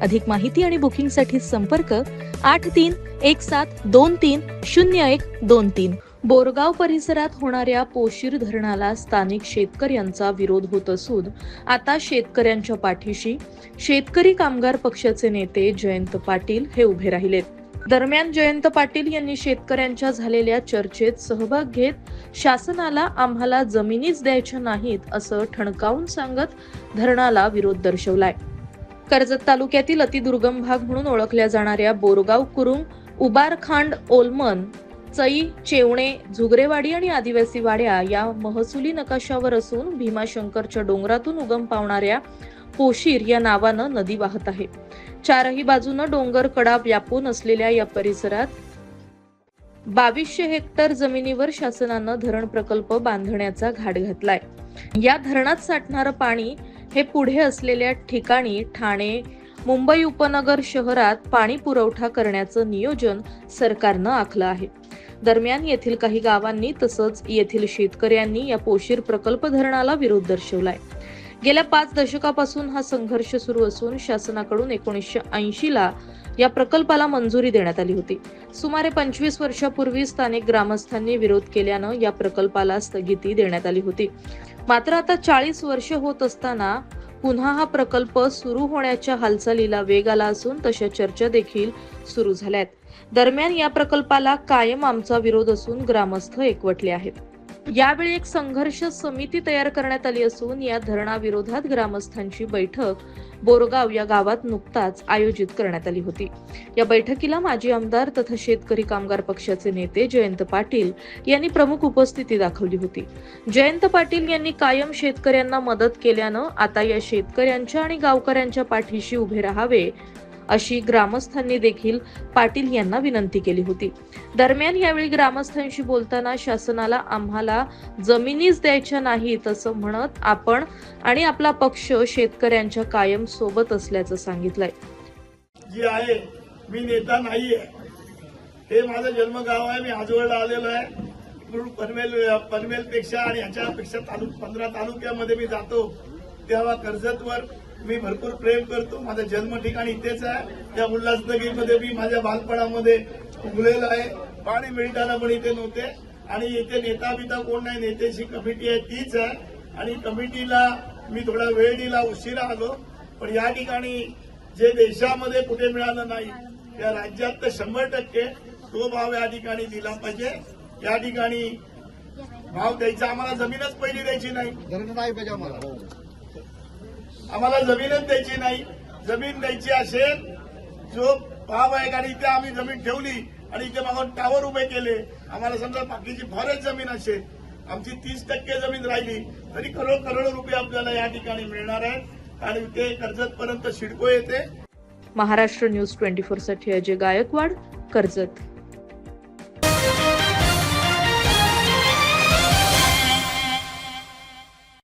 अधिक माहिती आणि बुकिंगसाठी संपर्क आठ तीन एक सात दोन तीन शून्य एक दोन तीन. बोरगाव परिसरात होणाऱ्या पोशीर धरणाला स्थानिक शेतकऱ्यांचा विरोध होत असून आता शेतकऱ्यांच्या पाठीशी शेतकरी कामगार पक्षाचे नेते जयंत पाटील हे उभे राहिलेत. दरम्यान जयंत पाटील यांनी शेतकऱ्यांच्या झालेल्या चर्चेत सहभाग घेत शासनाला आम्हाला जमिनीच द्यायच्या नाहीत असं ठणकावून सांगत धरणाला विरोध दर्शवलाय. कर्जत तालुक्यातील अतिदुर्गम भाग म्हणून ओळखल्या जाणाऱ्या बोरगाव कुरुंग उबारखांड ओलमन चई चेवणे झुगरेवाडी आणि आदिवासी वाड्या या महसुली नकाशावर असून भीमाशंकरच्या डोंगरातून उगम पावणाऱ्या पोशीर या नावानं नदी वाहत आहे. चारही बाजूनं डोंगर कडा व्यापून असलेल्या या परिसरात बावीसशे हेक्टर जमिनीवर शासनानं धरण प्रकल्प बांधण्याचा घाट घातलाय. या धरणात साठणारं पाणी हे पुढे असलेल्या ठिकाणी ठाणे मुंबई उपनगर शहरात पाणी पुरवठा करण्याचं नियोजन सरकारनं आखलं आहे. दरम्यान येथील काही गावांनी तसंच येथील शेतकऱ्यांनी या पोशीर प्रकल्प धरणाला विरोध दर्शवलाय. गेल्या पाच दशकापासून हा संघर्ष सुरू असून शासनाकडून एकोणीसशे ऐंशी ला या प्रकल्पाला मंजुरी देण्यात आली होती. सुमारे पंचवीस वर्षापूर्वी स्थानिक ग्रामस्थांनी विरोध केल्यानं या प्रकल्पाला स्थगिती देण्यात आली होती. मात्र आता चाळीस वर्ष होत असताना पुन्हा हा प्रकल्प सुरू होण्याच्या हालचालीला वेग आला असून तशा चर्चा देखील सुरू झाल्यात. दरम्यान या प्रकल्पाला कायम आमचा विरोध असून ग्रामस्थ एकवटले आहेत. यावेळी एक संघर्ष समिती तयार करण्यात आली असून या धरणाविरोधात ग्रामस्थांची बैठक बोरगाव या गावात नुकताच आयोजित करण्यात आली होती. या बैठकीला माजी आमदार तथा शेतकरी कामगार पक्षाचे नेते जयंत पाटील यांनी प्रमुख उपस्थिती दाखवली होती. जयंत पाटील यांनी कायम शेतकऱ्यांना मदत केल्यानं आता या शेतकऱ्यांच्या आणि गावकऱ्यांच्या पाठीशी उभे राहावे अशी ग्रामस्थांनी देखील पाटील यांना विनंती केली होती. दरम्यान यावेळी ग्रामस्थांशी बोलताना शासनाला आम्हाला जमिनीच द्यायच्या नाहीत असं म्हणत आपण आणि आपला पक्ष शेतकऱ्यांच्या कायम सोबत असल्याचं सांगितलंय. जी आहे मी नेता नाहीये. हे माझं जन्मगाव आहे मी आजवळला आलेलो आहे. पनवेल पनवेलपेक्षा आणि याच्यापेक्षा तालुक पंधरा तालुक्यामध्ये मी जातो तेव्हा कर्जतवर मी भरपूर प्रेम करतो. माझं जन्म ठिकाण इथेच आहे. त्या उल्हासनगरीमध्ये मी माझ्या बालपणामध्ये उगलेलो आहे. पाणी मिळताना पण इथे नव्हते. आणि इथे नेता बिता कोण नाही नेत्याची कमिटी आहे तीच आहे. आणि कमिटीला मी थोडा वेळ दिला उशिरा आलो. पण या ठिकाणी जे देशामध्ये कुठे मिळालं नाही त्या राज्यात तर शंभर टक्के तो भाव या ठिकाणी दिला पाहिजे. या ठिकाणी भाव द्यायचा आम्हाला जमीनच पहिली द्यायची नाही. धरण नाही पाहिजे आम्हाला. हो. आम्हाला जमीनच द्यायची नाही. जमीन द्यायची असेल जो भाव आहे आणि इथे आम्ही जमीन ठेवली आणि इथे मागून टावर उभे केले आम्हाला समजा बाकीची फारच जमीन असेल आमची तीस टक्के जमीन राहिली तरी करोड करोड रुपये आपल्याला या ठिकाणी मिळणार आहेत. आणि ते कर्जत पर्यंत शिडको येते. महाराष्ट्र न्यूज ट्वेंटी फोरसाठी अजय गायकवाड कर्जत.